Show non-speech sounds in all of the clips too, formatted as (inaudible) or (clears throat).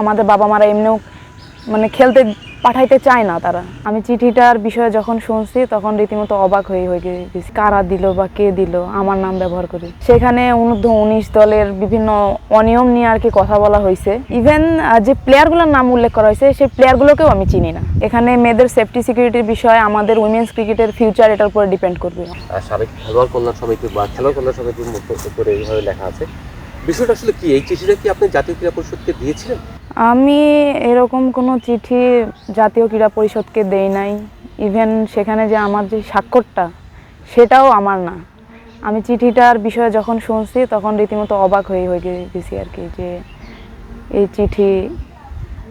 আমাদের বাবা মারা এমনিও মানে খেলতে পাঠাইতে চায় না তারা। আমি চিঠিটার বিষয়ে যখন শুনছি, তখন রীতিমতো অবাক হয়ে হয়ে গেছি। কারা দিল বা কে দিল? আমার নাম ব্যবহার করে। সেখানে অনূর্ধ্ব উনিশ দলের বিভিন্ন অনিয়ম নিয়ে আর কি কথা বলা হয়েছে। ইভেন যে প্লেয়ারগুলোর নাম উল্লেখ করা হয়েছে, সেই প্লেয়ারগুলোকেও আমি চিনি না। এখানে মেয়েদের সেফটি সিকিউরিটির বিষয়ে আমাদের উইমেন্স ক্রিকেটের ফিউচার এটার উপরে ডিপেন্ড করবে। সাবেক খেলোয়াড় কল্যাণ সমিতি বা খেলোয়াড় কল্যাণ সমিতির মতো উপরে এইভাবে লেখা আছে বিষয়টা আসলে কি? এই চিঠিটা কি আপনি জাতীয় ক্রীড়া পরিষদকে দিয়েছিলেন? আমি এরকম কোনো চিঠি জাতীয় ক্রীড়া পরিষদকে দেই নাই। ইভেন সেখানে যে আমার যে স্বাক্ষরটা সেটাও আমার না। আমি চিঠিটার বিষয়ে যখন শুনছি তখন রীতিমতো অবাক হয়ে হয়ে গেছি আর কি যে এই চিঠি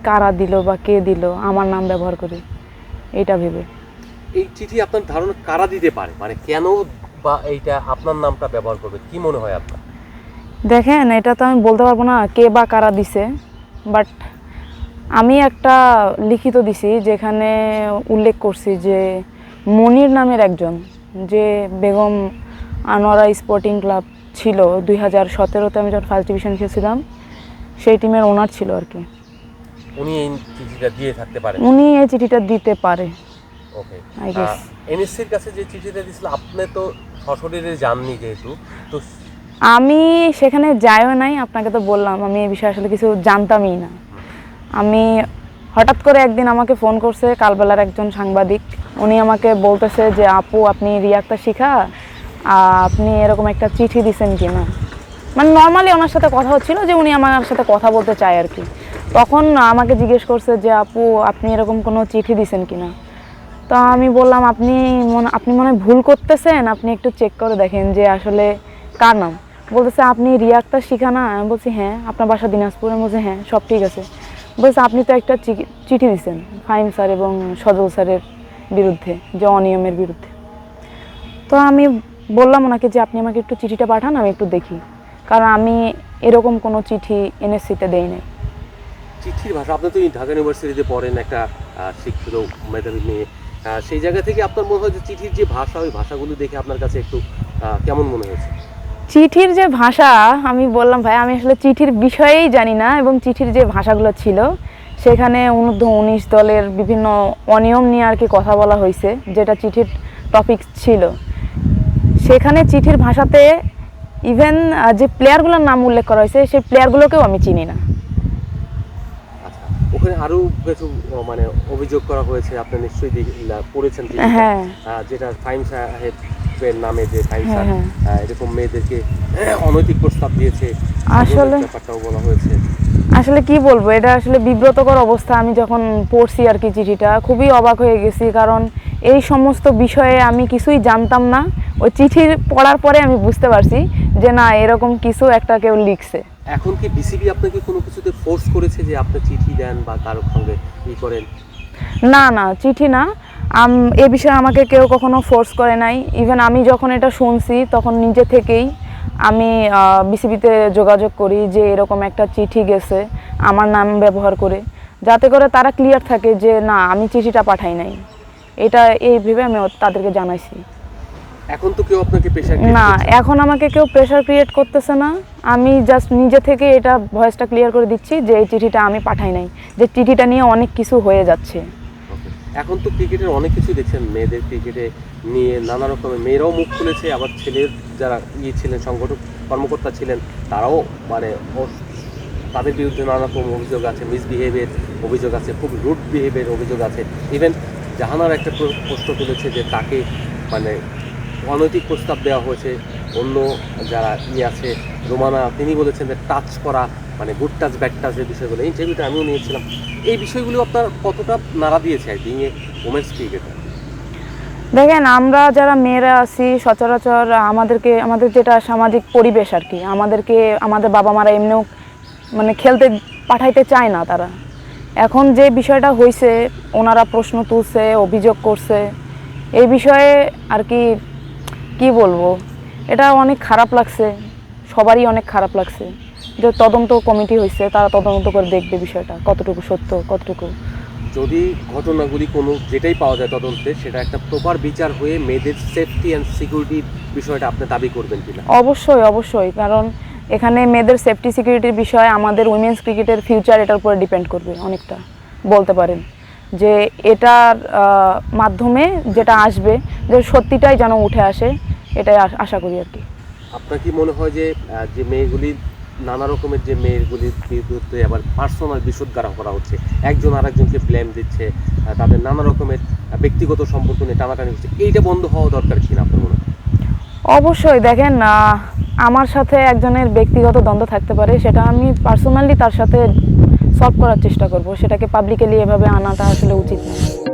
কারা দিল বা কে দিল আমার নাম ব্যবহার করে। এটা ভেবে। এই চিঠি আপনার ধারণা কারা দিতে পারে? মানে কেন বা এইটা আপনার নামটা ব্যবহার করবে? কি মনে হয় আপনার? দেখেন এটা তো আমি বলতে পারব না কে বা কারা দিছে বাট আমি একটা লিখিত দিছি যেখানে উল্লেখ করছি যে মনির নামের একজন যে বেগম আনোয়ারা স্পোর্টিং ক্লাব ছিল দুই হাজার সতেরোতে আমি যখন ফার্স্ট ডিভিশন খেলছিলাম সেই টিমের ওনার ছিল আর কি। উনি এই চিঠিটা দিয়ে থাকতে পারেন উনি এই চিঠিটা দিতে পারে ওকে. এনএসসির কাছে যে চিঠিটা দিয়েছিল আপনি তো সশরীরে যাননি যেহেতু তো আমি সেখানে যাইও নাই, আপনাকে তো বললাম, আমি এই বিষয়ে আসলে কিছু জানতামই না। আমি হঠাৎ করে একদিন আমাকে ফোন করছে কালবেলার একজন সাংবাদিক। উনি আমাকে বলতেছে যে, আপু, আপনি রিয়াক্তা শিখা, আপনি এরকম একটা চিঠি দিছেন কি না মানে নর্মালি ওনার সাথে কথা হচ্ছিল যে, উনি আমার সাথে কথা বলতে চায় আর কি। তখন আমাকে জিজ্ঞেস করছে যে, আপু, আপনি এরকম কোনো চিঠি দিছেন কি না তো আমি বললাম, আপনি মনে আপনি মনে ভুল করতেছেন, আপনি একটু চেক করে দেখেন যে আসলে কার নাম? বলতেছে, আপনি রিয়াক্তার শিখা না? আমি বলছি হ্যাঁ আপনার বাসা দিনাজপুর। বলছি হ্যাঁ সব ঠিক আছে। বলছে, আপনি তো একটা চিঠি- দিয়েছেন ফাহিম স্যার এবং সজল স্যারের বিরুদ্ধে, যে অনিয়মের বিরুদ্ধে। তো আমি বললাম ওনাকে যে, আপনি আমাকে একটু চিঠিটা পাঠান, আমি একটু দেখি। কারণ আমি এরকম কোনো চিঠি এনএসসিতে দেই নাই। চিঠির ভাষা, আপনি তো ঢাকা ইউনিভার্সিটিতে পড়েন একটা শিক্ষিত মেধাবী মেয়ে। সেই জায়গা থেকে আপনার মনে হয় যে, চিঠির যে ভাষা, ওই ভাষাগুলো দেখে আপনার কাছে একটু কেমন মনে হয়েছে? চিঠির যে ভাষা আমি বললাম ভাই আমি আসলে চিঠির বিষয়েই জানি না এবং চিঠির যে ভাষাগুলো ছিল সেখানে অনূর্ধ্ব উনিশ দলের বিভিন্ন অনিয়ম নিয়ে আর কি কথা বলা হয়েছে যেটা চিঠির টপিক ছিল। সেখানে চিঠির ভাষাতে ইভেন যে প্লেয়ারগুলোর নাম উল্লেখ করা হয়েছে সেই প্লেয়ারগুলোকেও আমি চিনি না। আচ্ছা ওখানে আরও কিছু মানে অভিযোগ করা হয়েছে আপনি নিশ্চয়ই পড়েছেন হ্যাঁ। যেটা ফাইম সাহেবের নামে যে হ্যাঁ, হ্যাঁ। এরকম মেয়েদেরকে (clears throat) অনৈতিক প্রস্তাব দিয়েছে। আসলে- ব্যাপারটাও বলা হয়েছে। আসলে কি বলব এটা আসলে বিব্রতকর অবস্থা। আমি যখন পড়ছি আর কি চিঠিটা খুবই অবাক হয়ে গেছি কারণ এই সমস্ত বিষয়ে আমি কিছুই জানতাম না। ওই চিঠি পড়ার পরে আমি বুঝতে পারছি যে না এরকম কিছু একটা কেউ লিখছে। এখন কি বিসিবি আপনাকে কোনো কিছুতে ফোর্স করেছে যে আপনি চিঠি দেন বা কারোর সঙ্গে ই করেন? না না, চিঠি না। এ বিষয়ে আমাকে কেউ কখনো ফোর্স করে নাই। ইভেন আমি যখন এটা শুনছি, তখন নিজে থেকেই আমি বিসিবিতে যোগাযোগ করি যে এরকম একটা চিঠি গেছে, আমার নাম ব্যবহার করে। যাতে করে তারা ক্লিয়ার থাকে যে, না, আমি চিঠিটা পাঠাই নাই। এটা এই ভেবে আমি তাদেরকে জানাইছি। এখন তো কেউ আপনাকে পেশা না এখন আমাকে কেউ প্রেশার ক্রিয়েট করতেছে না। আমি জাস্ট নিজে থেকে এটা ভয়েসটা ক্লিয়ার করে দিচ্ছি যে এই চিঠিটা আমি পাঠাই নাই। যে চিঠিটা নিয়ে অনেক কিছু হয়ে যাচ্ছে। এখন তো ক্রিকেটের অনেক কিছু দেখছেন মেয়েদের ক্রিকেটে নিয়ে নানা রকমের মেয়েরাও মুখ খুলেছে আবার ছেলের যারা ইয়ে ছিলেন সংগঠক কর্মকর্তা ছিলেন তারাও মানে তাদের বিরুদ্ধে নানা রকম অভিযোগ আছে মিসবিহেভিয়ার অভিযোগ আছে খুব রুড বিহেভিয়ার অভিযোগ আছে। ইভেন জাহানার একটা প্রশ্ন তুলেছে যে তাকে মানে অনৈতিক প্রস্তাব দেওয়া হয়েছে। অন্য যারা ইয়ে আছে, রোমানা, তিনি বলেছেন যে টাচ করা মানে গুড টাচ ব্যাড টাচের বিষয়গুলো। এই ইন্টারভিউটা আমিও নিয়েছিলাম। এই বিষয়গুলো আপনার কতটা নাড়া দিয়েছে বিং এ ওমেন্স ক্রিকেটার দেখেন, আমরা যারা মেয়েরা আছি, সচরাচর আমাদেরকে, আমাদের যেটা সামাজিক পরিবেশ আর কি, আমাদেরকে, আমাদের বাবা মারা এমনিও মানে খেলতে পাঠাইতে চায় না তারা। এখন যে বিষয়টা হয়েছে ওনারা প্রশ্ন তুলছে, অভিযোগ করছে, এই বিষয়ে আর কি কি বলব? এটা অনেক খারাপ লাগছে। সবারই অনেক খারাপ লাগছে। যে তদন্ত কমিটি হয়েছে তারা তদন্ত করে দেখবে বিষয়টা কতটুকু সত্য কতটুকু। যদি ঘটনাগুলি কোনো যেটাই পাওয়া যায় তদন্তে সেটা একটা প্রপার বিচার হয়ে মেয়েদের সেফটি অ্যান্ড সিকিউরিটির বিষয়টা আপনি দাবি করবেন কিনা? অবশ্যই অবশ্যই। কারণ এখানে মেয়েদের সেফটি সিকিউরিটির বিষয়ে আমাদের উইমেন্স ক্রিকেটের ফিউচার এটার উপরে ডিপেন্ড করবে অনেকটা বলতে পারেন। যে এটার মাধ্যমে যেটা আসবে যে সত্যিটাই যেন উঠে আসে এটাই আশ- করি আর কি। আপনার কি মনে হয় যে যে মেয়েগুলি নানা রকমের যে মেয়েগুলির বিরুদ্ধে আবার পার্সোনাল বিশুদ্ধারা করা হচ্ছে একজন আরেকজনকে ব্লেম দিচ্ছে তাদের নানা রকমের ব্যক্তিগত সম্পর্ক নিয়ে টানাটানি হচ্ছে এইটা বন্ধ হওয়া দরকার কিনা আপনার মনে হয়? অবশ্যই দেখেন আমার সাথে একজনের ব্যক্তিগত দ্বন্দ্ব থাকতে পারে সেটা আমি পার্সোনালি তার সাথে সলভ করার চেষ্টা করব সেটাকে পাবলিকালি এভাবে আনাটা আসলে উচিত না।